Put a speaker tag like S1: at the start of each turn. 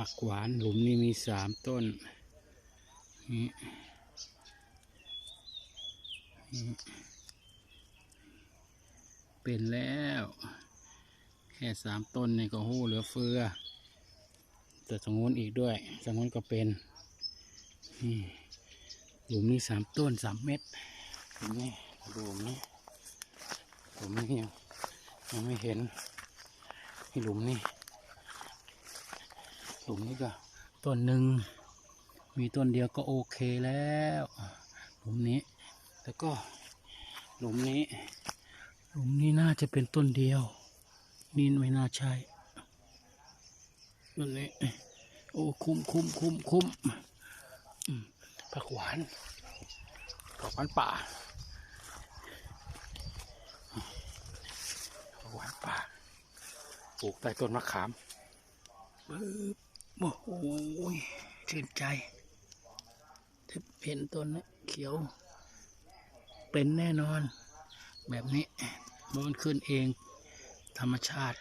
S1: ผักหวานหลุมนี้มีสามต้นนี่เป็นแล้ว แค่สามต้นนี่ก็หู้เหลือเฟือ แต่ตรงนู้นอีกด้วยตรงนู้นก็เป็นนี่หลุมนี้สามต้นสามเม็ดหลุมนี้หลุมนี้หลุมนี้ยังไม่เห็นนี่หลุมนี้ หลุมนี้ก็ต้นหนึ่งมีต้นเดียวก็โอเคแล้วหลุมนี้ แล้วก็หลุมนี้ หลุมนี้น่าจะเป็นต้นเดียว นี่ไม่น่าใช่ต้นนี้โอ้คุ้มคุ้มคุ้มคุ้มอืมผักหวานผักหวานป่าผักหวานป่าปลูกใต้ต้นมะขามปึ๊บ โอ้โหชื่นใจเห็นต้นนี้เขียว เป็นแน่นอน แบบนี้มันขึ้นเองธรรมชาติ